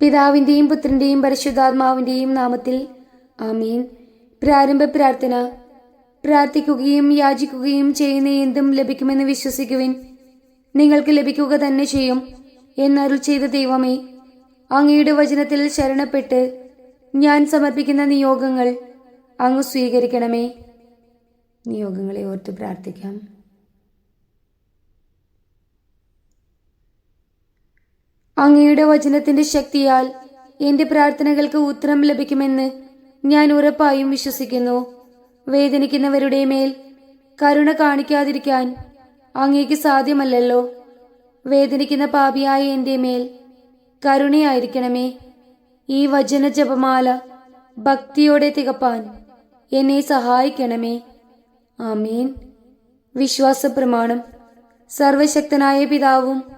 പിതാവിന്റെയും പുത്രന്റെയും പരിശുദ്ധാത്മാവിന്റെയും നാമത്തിൽ ആമീൻ. പ്രാരംഭ പ്രാർത്ഥന. പ്രാർത്ഥിക്കുകയും യാചിക്കുകയും ചെയ്യുന്ന എന്തും ലഭിക്കുമെന്ന് വിശ്വസിക്കുവിൻ. നിങ്ങൾക്ക് ലഭിക്കുക തന്നെ ചെയ്യും. എന്നരുൾ ചെയ്ത ദൈവമേ അങ്ങയുടെ വചനത്തിൽ ശരണപ്പെട്ട് ഞാൻ സമർപ്പിക്കുന്ന നിയോഗങ്ങൾ അങ്ങ് സ്വീകരിക്കണമേ. നിയോഗങ്ങളെ ഓർത്ത് പ്രാർത്ഥിക്കാം. അങ്ങയുടെ വചനത്തിന്റെ ശക്തിയാൽ എന്റെ പ്രാർത്ഥനകൾക്ക് ഉത്തരം ലഭിക്കുമെന്ന് ഞാൻ ഉറപ്പായും വിശ്വസിക്കുന്നു. വേദനിക്കുന്നവരുടെ മേൽ കരുണ കാണിക്കാതിരിക്കാൻ അങ്ങേക്ക് സാധ്യമല്ലല്ലോ. വേദനിക്കുന്ന പാപിയായ എന്റെ മേൽ കരുണയായിരിക്കണമേ. ഈ വചന ജപമാല ഭക്തിയോടെ തികപ്പാൻ എന്നെ സഹായിക്കണമേ. ആമീൻ. വിശ്വാസ പ്രമാണം സർവശക്തനായ പിതാവും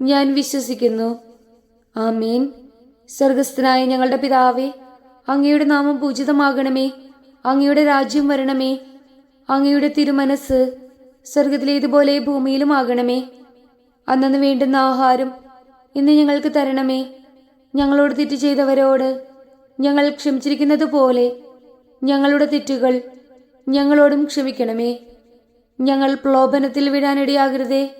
ഞാൻ വിശ്വസിക്കുന്നു. ആമീൻ. സ്വർഗസ്ഥനായ ഞങ്ങളുടെ പിതാവേ അങ്ങയുടെ നാമം പൂജിതമാകണമേ. അങ്ങയുടെ രാജ്യം വരണമേ. അങ്ങയുടെ തിരുമനസ് സ്വർഗത്തിലേതുപോലെ ഭൂമിയിലും ആകണമേ അന്നു വേണ്ടുന്ന ആഹാരം ഇന്ന് ഞങ്ങൾക്ക് തരണമേ. ഞങ്ങളോട് തെറ്റ് ചെയ്തവരോട് ഞങ്ങൾ ക്ഷമിച്ചിരിക്കുന്നത് പോലെ ഞങ്ങളുടെ തെറ്റുകൾ ഞങ്ങളോടും ക്ഷമിക്കണമേ. ഞങ്ങൾ പ്രലോഭനത്തിൽ വിടാനിടയാകരുതേ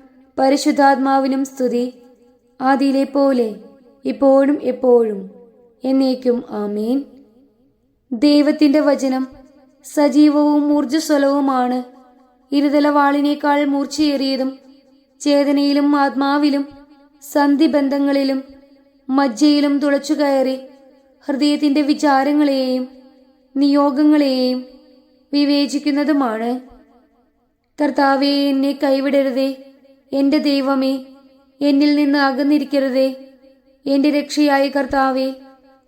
പരിശുദ്ധാത്മാവിനും സ്തുതി. ആദിയിലെ പോലെ ഇപ്പോഴും എപ്പോഴും എന്നേക്കും ആമീൻ. ദൈവത്തിന്റെ വചനം സജീവവും ഊർജസ്വലവുമാണ്. ഇരുതലവാളിനേക്കാൾ മൂർച്ചയേറിയതും ചേതനയിലും ആത്മാവിലും സന്ധിബന്ധങ്ങളിലും മജ്ജയിലും തുളച്ചു കയറി ഹൃദയത്തിന്റെ വിചാരങ്ങളെയും നിയോഗങ്ങളെയും വിവേചിക്കുന്നതുമാണ്. കർത്താവെ എന്നെ കൈവിടരുതേ. എന്റെ ദൈവമേ എന്നിൽ നിന്ന് അകന്നിരിക്കരുതേ. എന്റെ രക്ഷയായ കർത്താവേ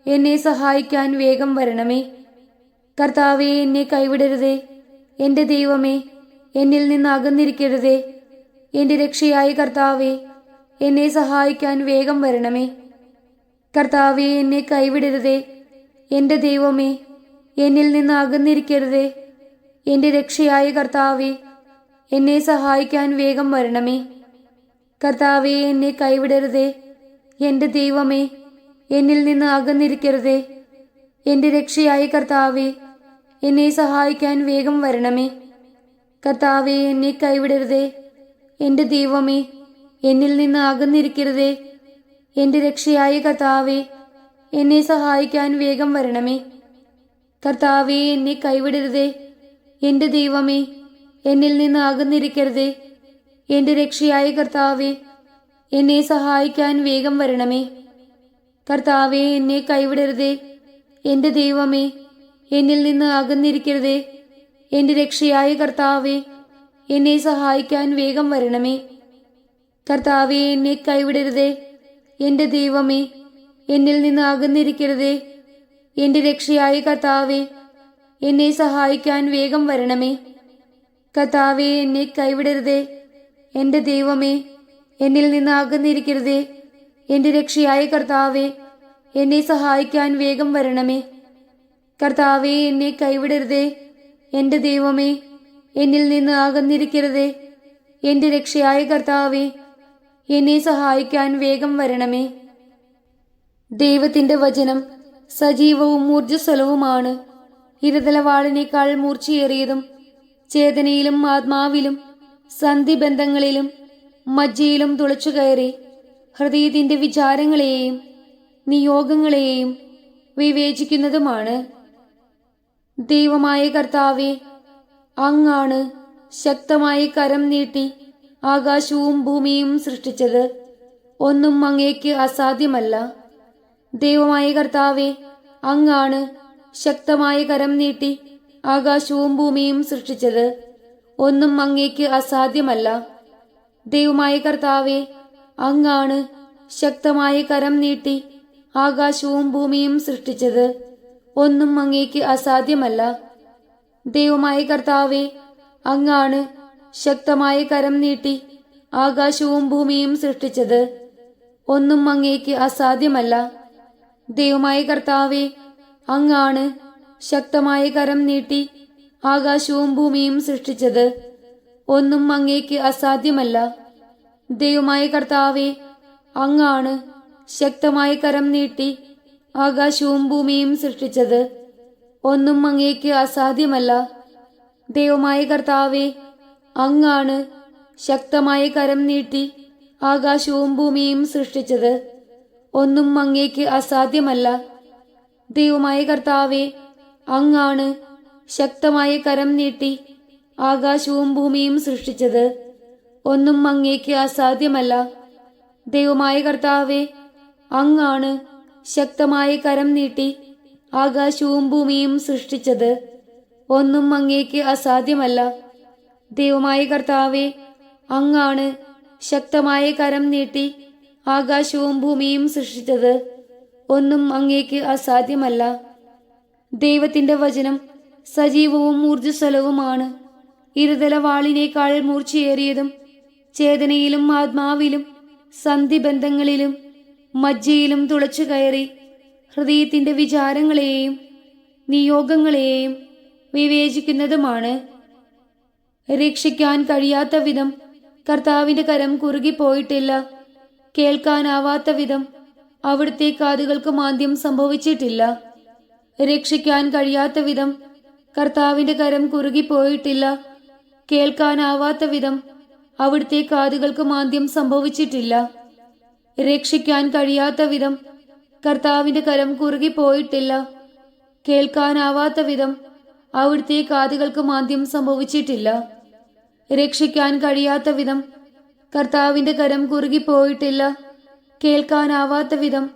എന്നെ സഹായിക്കാൻ വേഗം വരണമേ. കർത്താവേ എന്നെ കൈവിടരുതേ. എന്റെ ദൈവമേ എന്നിൽ നിന്ന് അകന്നിരിക്കരുതേ. എന്റെ രക്ഷയായ കർത്താവേ എന്നെ സഹായിക്കാൻ വേഗം വരണമേ. കർത്താവെ എന്നെ കൈവിടരുതേ. എന്റെ ദൈവമേ എന്നിൽ നിന്ന് അകന്നിരിക്കരുതേ. എന്റെ രക്ഷയായ കർത്താവെ എന്നെ സഹായിക്കാൻ വേഗം വരണമേ. കർത്താവെ എന്നെ കൈവിടരുതേ. എന്റെ ദൈവമേ എന്നിൽ നിന്ന് അകന്നിരിക്കരുതേ. എന്റെ രക്ഷയായി കർത്താവെ എന്നെ സഹായിക്കാൻ വേഗം വരണമേ. കർത്താവെ എന്നെ കൈവിടരുതേ. എന്റെ ദൈവമേ എന്നിൽ നിന്ന് അകന്നിരിക്കരുതേ. എന്റെ രക്ഷയായ കർത്താവെ എന്നെ സഹായിക്കാൻ വേഗം വരണമേ. കർത്താവെ എന്നെ കൈവിടരുതേ. എന്റെ ദൈവമേ എന്നിൽ നിന്ന് അകന്നിരിക്കരുതേ. എന്റെ രക്ഷയായ കർത്താവേ എന്നെ സഹായിക്കാൻ വേഗം വരണമേ. കർത്താവേ എന്നെ കൈവിടരുതേ. എന്റെ ദൈവമേ എന്നിൽ നിന്ന് അകന്നിരിക്കരുതേ. എന്റെ രക്ഷയായ കർത്താവേ എന്നെ സഹായിക്കാൻ വേഗം വരണമേ. കർത്താവെ എന്നെ കൈവിടരുതേ. എന്റെ ദൈവമേ എന്നിൽ നിന്ന് അകന്നിരിക്കരുതേ. എന്റെ രക്ഷയായ കർത്താവെ എന്നെ സഹായിക്കാൻ വേഗം വരണമേ. കർത്താവെ എന്നെ കൈവിടരുതേ. എന്റെ ദൈവമേ എന്നിൽ നിന്ന് അകന്നിരിക്കരുതേ. എന്റെ രക്ഷയായ കർത്താവെ എന്നെ സഹായിക്കാൻ വേഗം വരണമേ. കർത്താവെ എന്നെ കൈവിടരുതേ. എന്റെ ദൈവമേ എന്നിൽ നിന്ന് അകന്നിരിക്കരുതേ. എന്റെ രക്ഷയായ കർത്താവെ എന്നെ സഹായിക്കാൻ വേഗം വരണമേ. ദൈവത്തിന്റെ വചനം സജീവവും ഊർജസ്വലവുമാണ്. ഇരുതലവാളിനേക്കാൾ മൂർച്ചയേറിയതും ചേതനയിലും ആത്മാവിലും സന്ധിബന്ധങ്ങളിലും മജ്ജയിലും തുളച്ചു കയറി ഹൃദയത്തിന്റെ വിചാരങ്ങളെയും നിയോഗങ്ങളെയും വിവേചിക്കുന്നതുമാണ്. ദൈവമായ കർത്താവെ അങ്ങാണ് ശക്തമായ കരം നീട്ടി ആകാശവും ഭൂമിയും സൃഷ്ടിച്ചത്. ഒന്നും അങ്ങേക്ക് അസാധ്യമല്ല. ദൈവമായ കർത്താവെ അങ്ങാണ് ശക്തമായ കരം നീട്ടി ആകാശവും ഭൂമിയും സൃഷ്ടിച്ചത് ഒന്നും അങ്ങേക്ക് അസാധ്യമല്ല. ദൈവമായ കർത്താവെ അങ്ങാണ് ശക്തമായ കരം നീട്ടി ആകാശവും ഭൂമിയും സൃഷ്ടിച്ചത്. ഒന്നും അങ്ങേക്ക് അസാധ്യമല്ല. ദൈവമായ കർത്താവെ അങ്ങാണ് ശക്തമായ കരം നീട്ടി ആകാശവും ഭൂമിയും സൃഷ്ടിച്ചത്. ഒന്നും അങ്ങേക്ക് അസാധ്യമല്ല. ദൈവമായ കർത്താവെ അങ്ങാണ് ശക്തമായ കരം നീട്ടി ആകാശവും ഭൂമിയും സൃഷ്ടിച്ചത് ഒന്നും അങ്ങേക്ക് അസാധ്യമല്ല. ദൈവമായ കർത്താവെ അങ്ങാണ് ശക്തമായ കരം നീട്ടി ആകാശവും ഭൂമിയും സൃഷ്ടിച്ചത്. ഒന്നും അങ്ങേക്ക് അസാധ്യമല്ല. ദൈവമായ കർത്താവെ അങ്ങാണ് ശക്തമായ കരം നീട്ടി ആകാശവും ഭൂമിയും സൃഷ്ടിച്ചത്. ഒന്നും അങ്ങേക്ക് അസാധ്യമല്ല. ദൈവമായ കർത്താവെ അങ്ങാണ് ശക്തമായ കരം നീട്ടി ആകാശവും ഭൂമിയും സൃഷ്ടിച്ചത്. ഒന്നും അങ്ങേക്ക് അസാധ്യമല്ല. ദൈവമായ കർത്താവെ അങ്ങാണ് ശക്തമായ കരം നീട്ടി ആകാശവും ഭൂമിയും സൃഷ്ടിച്ചത്. ഒന്നും അങ്ങേക്ക് അസാധ്യമല്ല. ദൈവമായ കർത്താവെ അങ്ങാണ് ശക്തമായ കരം നീട്ടി ആകാശവും ഭൂമിയും സൃഷ്ടിച്ചത്. ഒന്നും അങ്ങേക്ക് അസാധ്യമല്ല. ദൈവത്തിന്റെ വചനം സജീവവും ഊർജസ്വലവുമാണ്. ഇരുതല വാളിനേക്കാൾ മൂർച്ചയേറിയതും ചേതനയിലും ആത്മാവിലും സന്ധിബന്ധങ്ങളിലും മജ്ജയിലും തുളച്ചു കയറി ഹൃദയത്തിന്റെ വിചാരങ്ങളെയും നിയോഗങ്ങളെയും വിവേചിക്കുന്നതുമാണ്. രക്ഷിക്കാൻ കഴിയാത്ത വിധം കർത്താവിന്റെ കരം കുറുകിപ്പോയിട്ടില്ല. കേൾക്കാനാവാത്ത വിധം അവിടുത്തെ കാതുകൾക്ക് മാന്ദ്യം സംഭവിച്ചിട്ടില്ല. രക്ഷിക്കാൻ കഴിയാത്ത വിധം കർത്താവിന്റെ കരം കുറുകിപ്പോയിട്ടില്ല. കേൾക്കാനാവാത്ത വിധം അവിടുത്തെ കാതുകൾക്ക് മാന്ദ്യം സംഭവിച്ചിട്ടില്ല. രക്ഷിക്കാൻ കഴിയാത്ത വിധം കർത്താവിന്റെ കരം കുറുകിപ്പോയിട്ടില്ല. കേൾക്കാനാവാത്ത വിധം അവിടുത്തെ കാതുകൾക്ക് മാന്ദ്യം സംഭവിച്ചിട്ടില്ല. രക്ഷിക്കാൻ കഴിയാത്ത വിധം കർത്താവിന്റെ കരം കുറുകിപ്പോയിട്ടില്ല. കേൾക്കാനാവാത്ത വിധം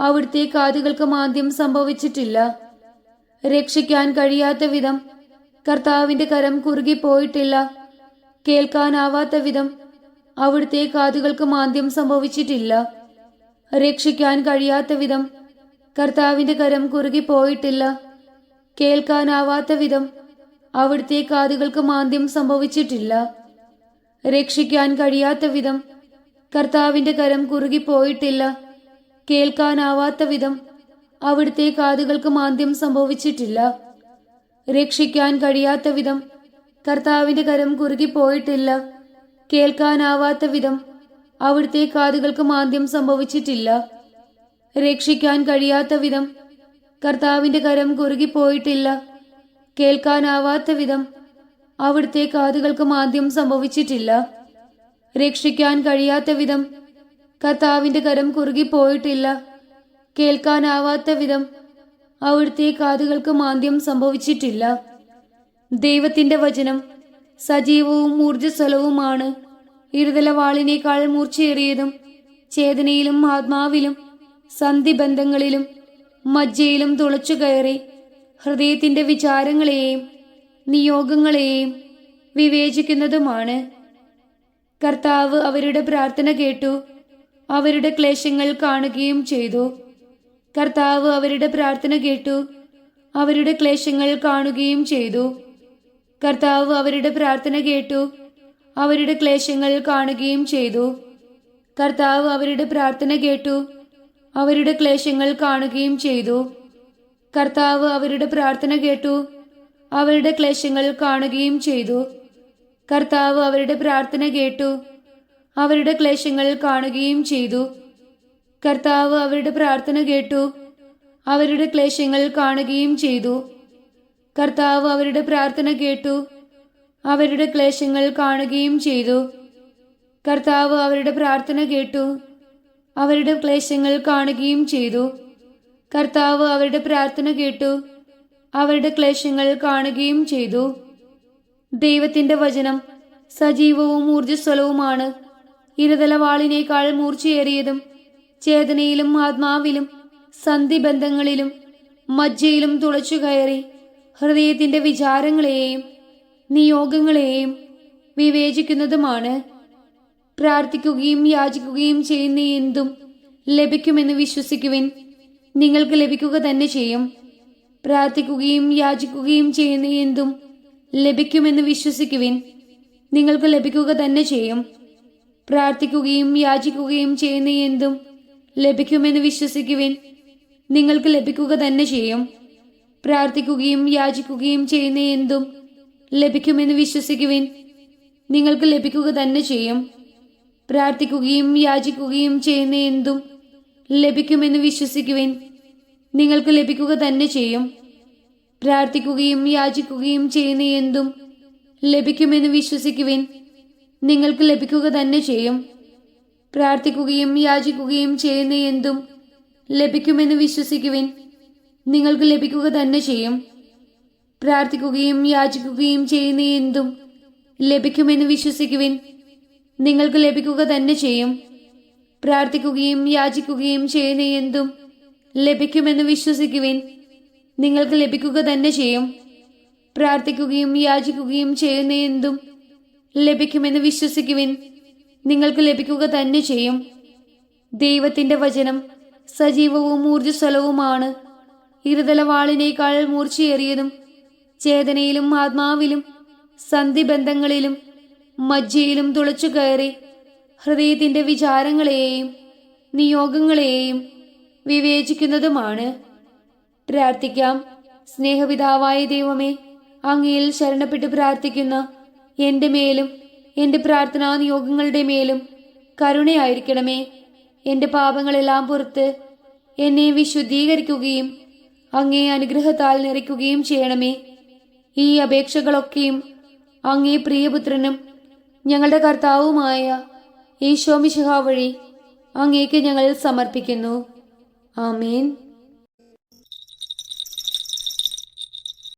അവിടുത്തെ കാതുകൾക്ക് മാന്ദ്യം സംഭവിച്ചിട്ടില്ല. രക്ഷിക്കാൻ കഴിയാത്ത വിധം കർത്താവിന്റെ കരം കുറുകിപ്പോയിട്ടില്ല കേൾക്കാനാവാത്ത വിധം അവിടുത്തെ കാതുകൾക്ക് മാന്ദ്യം സംഭവിച്ചിട്ടില്ല. രക്ഷിക്കാൻ കഴിയാത്ത വിധം കർത്താവിന്റെ കരം കുറുകിപ്പോയിട്ടില്ല കേൾക്കാനാവാത്ത വിധം അവിടുത്തെ കാതുകൾക്ക് മാന്ദ്യം സംഭവിച്ചിട്ടില്ല. രക്ഷിക്കാൻ കഴിയാത്ത വിധം കർത്താവിന്റെ കരം കുറുകിപ്പോയിട്ടില്ല കേൾക്കാനാവാത്ത വിധം അവിടുത്തെ കാതുകൾക്ക് മാന്ദ്യം സംഭവിച്ചിട്ടില്ല. രക്ഷിക്കാൻ കഴിയാത്ത വിധം കർത്താവിന്റെ കരം കുറുകിപ്പോയിട്ടില്ല. കേൾക്കാനാവാത്ത വിധം അവിടുത്തെ കാതുകൾക്ക് മാന്ദ്യം സംഭവിച്ചിട്ടില്ല. രക്ഷിക്കാൻ കഴിയാത്ത വിധം കർത്താവിന്റെ കരം കുറുകിപ്പോയിട്ടില്ല. കേൾക്കാനാവാത്ത വിധം അവിടുത്തെ കാതുകൾക്ക് മാന്ദ്യം സംഭവിച്ചിട്ടില്ല. രക്ഷിക്കാൻ കഴിയാത്ത വിധം കർത്താവിന്റെ കരം കുറുകിപ്പോയിട്ടില്ല കേൾക്കാനാവാത്ത വിധം അവിടുത്തെ കാതുകൾക്ക് മാന്ദ്യം സംഭവിച്ചിട്ടില്ല. ദൈവത്തിന്റെ വചനം സജീവവും ഊർജസ്വലവുമാണ്. ഇരുതലവാളിനേക്കാൾ മൂർച്ചയേറിയതും ചേതനയിലും ആത്മാവിലും സന്ധിബന്ധങ്ങളിലും മജ്ജയിലും തുളച്ചു കയറി ഹൃദയത്തിന്റെ വിചാരങ്ങളെയും നിയോഗങ്ങളെയും വിവേചിക്കുന്നതുമാണ്. കർത്താവ് അവരുടെ പ്രാർത്ഥന കേട്ടു. അവരുടെ ക്ലേശങ്ങൾ കാണുകയും ചെയ്തു. കർത്താവ് അവരുടെ പ്രാർത്ഥന കേട്ടു. അവരുടെ ക്ലേശങ്ങൾ കാണുകയും ചെയ്തു. കർത്താവ് അവരുടെ പ്രാർത്ഥന കേട്ടു. അവരുടെ ക്ലേശങ്ങൾ കാണുകയും ചെയ്തു. കർത്താവ് അവരുടെ പ്രാർത്ഥന കേട്ടു. അവരുടെ ക്ലേശങ്ങൾ കാണുകയും ചെയ്തു. കർത്താവ് അവരുടെ പ്രാർത്ഥന കേട്ടു. അവരുടെ ക്ലേശങ്ങൾ കാണുകയും ചെയ്തു. കർത്താവ് അവരുടെ പ്രാർത്ഥന കേട്ടു. അവരുടെ ക്ലേശങ്ങൾ കാണുകയും ചെയ്തു. കർത്താവ് അവരുടെ പ്രാർത്ഥന കേട്ടു. അവരുടെ ക്ലേശങ്ങൾ കാണുകയും ചെയ്തു. കർത്താവ് അവരുടെ പ്രാർത്ഥന കേട്ടു. അവരുടെ ക്ലേശങ്ങൾ കാണുകയും ചെയ്തു. കർത്താവ് അവരുടെ പ്രാർത്ഥന കേട്ടു. അവരുടെ ക്ലേശങ്ങൾ കാണുകയും ചെയ്തു. കർത്താവ് അവരുടെ പ്രാർത്ഥന കേട്ടു. അവരുടെ ക്ലേശങ്ങൾ കാണുകയും ചെയ്തു. ദൈവത്തിന്റെ വചനം സജീവവും ഊർജസ്വലവുമാണ്. ഇരുതലവാളിനേക്കാൾ മൂർച്ചയേറിയതും ചേതനയിലും ആത്മാവിലും സന്ധിബന്ധങ്ങളിലും മജ്ജയിലും തുളച്ചു കയറി ഹൃദയത്തിന്റെ വിചാരങ്ങളെയും നിയോഗങ്ങളെയും വിവേചിക്കുന്നതുമാണ്. പ്രാർത്ഥിക്കുകയും യാചിക്കുകയും ചെയ്യുന്ന എന്തും ലഭിക്കുമെന്ന് വിശ്വസിക്കുവിൻ. നിങ്ങൾക്ക് ലഭിക്കുക തന്നെ ചെയ്യും. പ്രാർത്ഥിക്കുകയും യാചിക്കുകയും ചെയ്യുന്ന എന്തും ലഭിക്കുമെന്ന് വിശ്വസിക്കുവിൻ. നിങ്ങൾക്ക് ലഭിക്കുക തന്നെ ചെയ്യും. പ്രാർത്ഥിക്കുകയും യാചിക്കുകയും ചെയ്യുന്ന എന്തും ലഭിക്കുമെന്ന് വിശ്വസിക്കുവിൻ. നിങ്ങൾക്ക് ലഭിക്കുക തന്നെ ചെയ്യും. പ്രാർത്ഥിക്കുകയും യാചിക്കുകയും ചെയ്യുന്ന എന്തും ലഭിക്കുമെന്ന് വിശ്വസിക്കുവിൻ. നിങ്ങൾക്ക് ലഭിക്കുക തന്നെ ചെയ്യും. പ്രാർത്ഥിക്കുകയും യാചിക്കുകയും ചെയ്യുന്ന എന്തും ലഭിക്കുമെന്ന് വിശ്വസിക്കുവിൻ. നിങ്ങൾക്ക് ലഭിക്കുക തന്നെ ചെയ്യും. പ്രാർത്ഥിക്കുകയും യാചിക്കുകയും ചെയ്യുന്ന എന്തും ലഭിക്കുമെന്ന് വിശ്വസിക്കുവിൻ. നിങ്ങൾക്ക് ലഭിക്കുക തന്നെ ചെയ്യും. പ്രാർത്ഥിക്കുകയും യാചിക്കുകയും ചെയ്യുന്ന എന്തും ലഭിക്കുമെന്ന് വിശ്വസിക്കുവിൻ. നിങ്ങൾക്ക് ലഭിക്കുക തന്നെ ചെയ്യും. പ്രാർത്ഥിക്കുകയും യാചിക്കുകയും ചെയ്യുന്ന എന്തും ലഭിക്കുമെന്ന് വിശ്വസിക്കുവിൻ. നിങ്ങൾക്ക് ലഭിക്കുക തന്നെ ചെയ്യും. പ്രാർത്ഥിക്കുകയും യാചിക്കുകയും ചെയ്യുന്ന എന്തും ലഭിക്കുമെന്ന് വിശ്വസിക്കുവിൻ. നിങ്ങൾക്ക് ലഭിക്കുക തന്നെ ചെയ്യും. പ്രാർത്ഥിക്കുകയും യാചിക്കുകയും ചെയ്യുന്ന എന്തും ലഭിക്കുമെന്ന് വിശ്വസിക്കുവിൻ. നിങ്ങൾക്ക് ലഭിക്കുക തന്നെ ചെയ്യും. ദൈവത്തിന്റെ വചനം സജീവവും ഊർജസ്വലവുമാണ്. ഇരുതലവാളിനേക്കാൾ മൂർച്ചയേറിയതും ചേതനയിലും ആത്മാവിലും സന്ധിബന്ധങ്ങളിലും മജ്ജയിലും തുളച്ചു കയറി ഹൃദയത്തിന്റെ വിചാരങ്ങളെയും നിയോഗങ്ങളെയും വിവേചിക്കുന്നതുമാണ്. പ്രാർത്ഥിക്കാം. സ്നേഹപിതാവായ ദൈവമേ അങ്ങയിൽ ശരണപ്പെട്ട് പ്രാർത്ഥിക്കുന്ന. എന്റെ മേലും എന്റെ പ്രാർത്ഥനാ നിയോഗങ്ങളുടെ മേലും കരുണയായിരിക്കണമേ. എന്റെ പാപങ്ങളെല്ലാം പുറത്ത് എന്നെ വിശുദ്ധീകരിക്കുകയും അങ്ങേ അനുഗ്രഹത്താൽ നിറയ്ക്കുകയും ചെയ്യണമേ. ഈ അപേക്ഷകളൊക്കെയും അങ്ങേ പ്രിയപുത്രനും ഞങ്ങളുടെ കർത്താവുമായ ഈശോമിശിഹ വഴി അങ്ങേക്ക് ഞങ്ങൾ സമർപ്പിക്കുന്നു. ആമേൻ.